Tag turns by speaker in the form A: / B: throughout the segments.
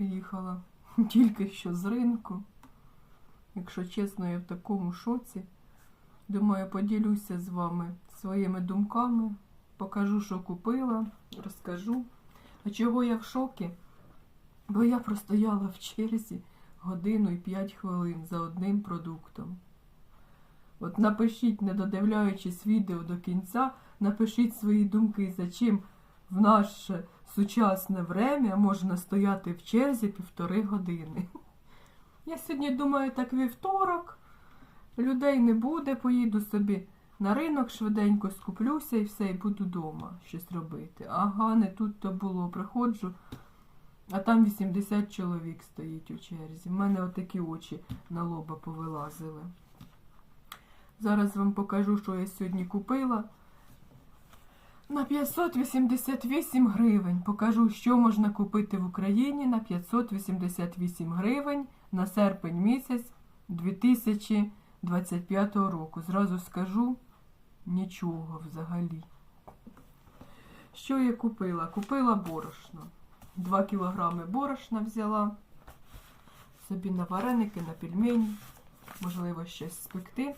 A: приїхала тільки що з ринку. Якщо чесно, я в такому шоці. Думаю, поділюся з вами своїми думками, покажу, що купила, розкажу. А чого я в шокі? Бо я простояла в черзі годину і 5 хвилин за одним продуктом. От напишіть, не додивляючись відео до кінця, напишіть свої думки, за чим в наше сучасне время можна стояти в черзі півтори години. Я сьогодні думаю, так вівторок, людей не буде, поїду собі на ринок, швиденько скуплюся і все, і буду вдома щось робити. Ага, не тут то було. Приходжу, а там 80 чоловік стоїть у черзі. В мене отакі очі на лоба повилазили. Зараз вам покажу, що я сьогодні купила. На 588 гривень. Покажу, що можна купити в Україні на 588 гривень на серпень місяць 2025 року. Зразу скажу нічого взагалі. Що я купила? Купила борошно. 2 кілограми борошна взяла. Собі на вареники, на пельмені. Можливо, щось спекти.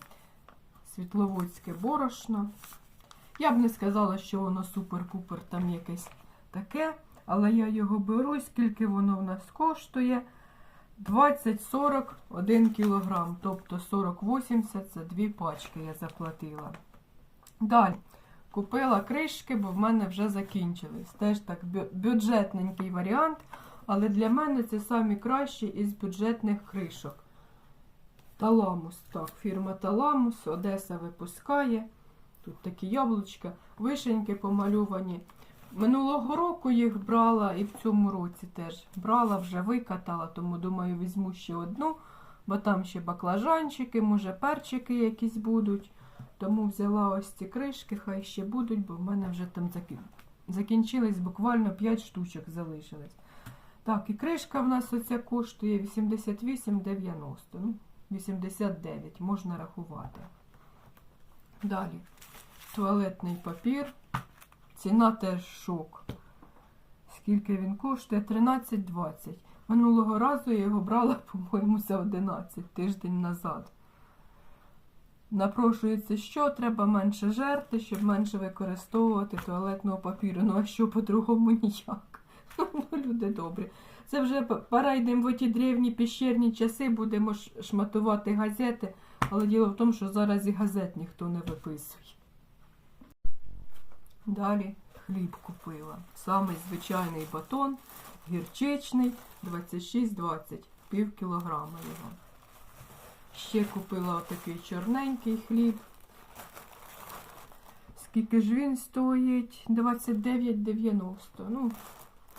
A: Світловодське борошно. Я б не сказала, що воно супер-пупер там якесь таке, але я його беру, скільки воно в нас коштує. 20-41 кілограм, тобто 40-80 це дві пачки я заплатила. Далі купила кришки, бо в мене вже закінчились. Теж так бюджетненький варіант, але для мене це самі кращі із бюджетних кришок. Таламус, так, фірма Таламус, Одеса випускає. Тут такі яблучка, вишеньки помальовані. Минулого року їх брала і в цьому році теж брала, вже викатала, тому думаю, візьму ще одну, бо там ще баклажанчики, може перчики якісь будуть. Тому взяла ось ці кришки, хай ще будуть, бо в мене вже там закінчились буквально 5 штучок залишилось. Так, і кришка в нас оця коштує 88,90. Ну, 89, можна рахувати. Далі. Туалетний папір. Ціна теж шок. Скільки він коштує? 13,20. Минулого разу я його брала, по-моєму, за 11 тиждень назад. Напрошується, що треба менше жерти, щоб менше використовувати туалетного папіру. Ну а що по-другому ніяк. Ну, люди добрі. Це вже перейдемо в ті древні піщерні часи, будемо шматувати газети, але діло в тому, що зараз і газет ніхто не виписує. Далі хліб купила. Самий звичайний батон, гірчичний, 26,20, пів кілограма його. Ще купила отакий чорненький хліб. Скільки ж він стоїть? 29,90. Ну,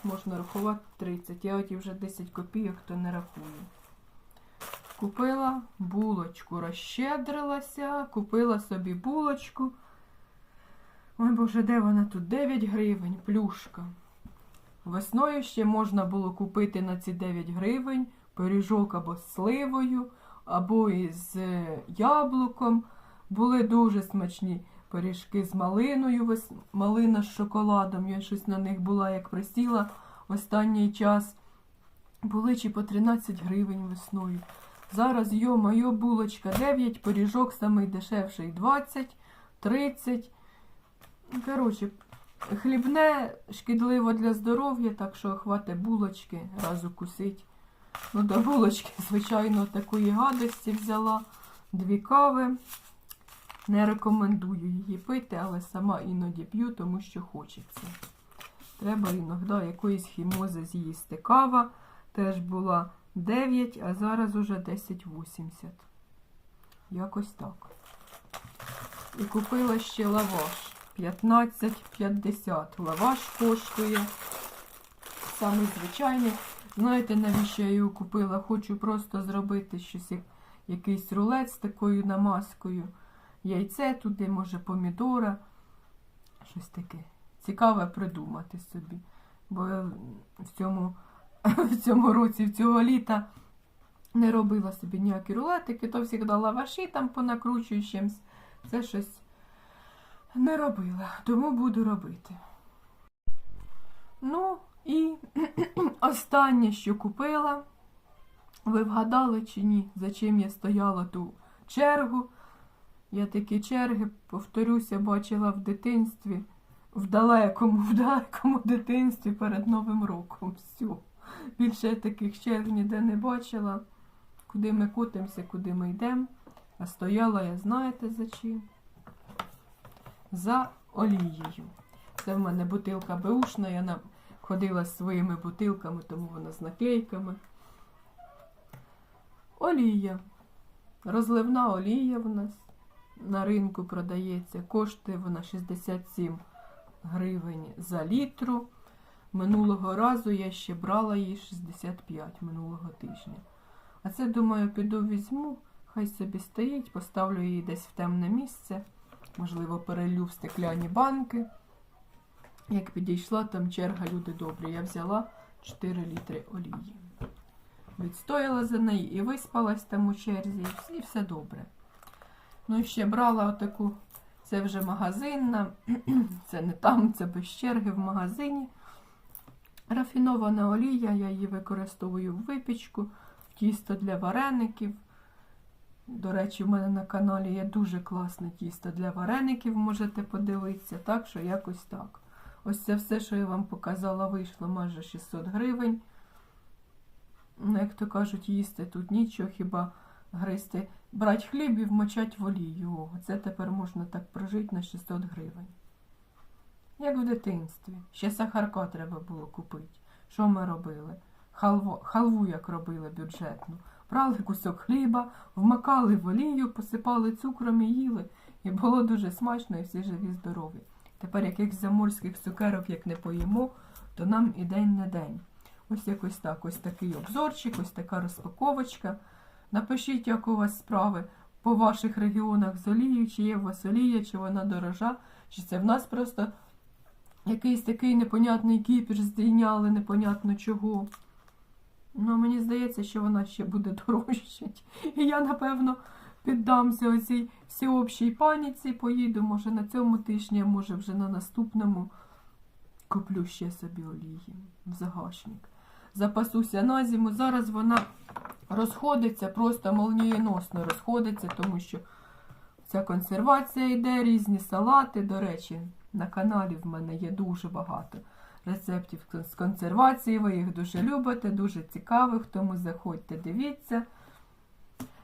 A: можна рахувати 30. Я оті вже 10 копійок, то не рахую. Купила булочку, розщедрилася, купила собі булочку. Ой боже, де вона тут? 9 гривень, плюшка. Весною ще можна було купити на ці 9 гривень пиріжок або з сливою, або із е, яблуком. Були дуже смачні пиріжки з малиною, малина з шоколадом. Я щось на них була, як присіла останній час. Були чи по 13 гривень весною. Зараз, йо-моє, булочка 9, пиріжок самий дешевший 20, 30. Коротше, хлібне шкідливо для здоров'я, так що хватить булочки, раз укусить. Ну, до булочки, звичайно, такої гадості взяла. Дві кави. Не рекомендую її пити, але сама іноді п'ю, тому що хочеться. Треба іноді якоїсь хімози з'їсти. Кава теж була 9, а зараз уже 10,80. Якось так. І купила ще лаваш. 15,50. Лаваш коштує. Самий звичайний. Знаєте, навіщо я його купила? Хочу просто зробити щось, якийсь рулет з такою намазкою. Яйце туди, може, помідора. Щось таке. Цікаве придумати собі. Бо я в цьому, в цьому році, в цього літа не робила собі ніякі рулетики, то завжди лаваші там понакручую чимсь. Це щось не робила, тому буду робити. Ну і останнє, що купила. Ви вгадали чи ні, за чим я стояла ту чергу? Я такі черги, повторюся, бачила в дитинстві, в далекому, в далекому дитинстві перед Новим роком. Все. Більше я таких черг ніде не бачила. Куди ми котимося, куди ми йдемо. А стояла я, знаєте, за чим? За олією. Це в мене бутилка беушна, я ходила з своїми бутилками, тому вона з наклейками. Олія. Розливна олія в нас на ринку продається. Коштує вона 67 гривень за літру. Минулого разу я ще брала її 65 минулого тижня. А це, думаю, піду візьму, хай собі стоїть, поставлю її десь в темне місце. Можливо, перелю в стекляні банки. Як підійшла, там черга люди добрі. Я взяла 4 літри олії. Відстояла за неї і виспалась там у черзі, і все- добре. Ну і ще брала отаку, це вже магазинна, це не там, це без черги в магазині. Рафінована олія, я її використовую в випічку, в тісто для вареників. До речі, в мене на каналі є дуже класне тісто для вареників, можете подивитися. Так що якось так. Ось це все, що я вам показала, вийшло майже 600 гривень. Ну, як то кажуть, їсти тут нічого, хіба гристи. Брать хліб і вмочать в олію. Це тепер можна так прожити на 600 гривень. Як в дитинстві. Ще сахарка треба було купити. Що ми робили? Халву, халву як робили бюджетну. Брали кусок хліба, вмакали в олію, посипали цукром і їли. І було дуже смачно, і всі живі здорові. Тепер якихось заморських цукерок, як не поїмо, то нам і день не день. Ось якось так, ось такий обзорчик, ось така розпаковочка. Напишіть, як у вас справи по ваших регіонах з олією, чи є у вас олія, чи вона дорожа, чи це в нас просто якийсь такий непонятний кіпіш здійняли, непонятно чого. Ну, мені здається, що вона ще буде дорожчать. І я, напевно, піддамся оцій всеобщій паніці, поїду, може, на цьому тижні, а може вже на наступному. Куплю ще собі олії в загашник. Запасуся на зиму. Зараз вона розходиться, просто молнієносно розходиться, тому що ця консервація йде, різні салати. До речі, на каналі в мене є дуже багато рецептів з консервації. Ви їх дуже любите, дуже цікавих, тому заходьте, дивіться.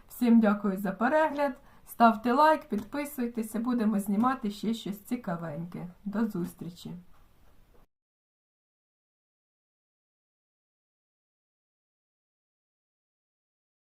A: Всім дякую за перегляд. Ставте лайк, підписуйтеся, будемо знімати ще щось цікавеньке. До зустрічі!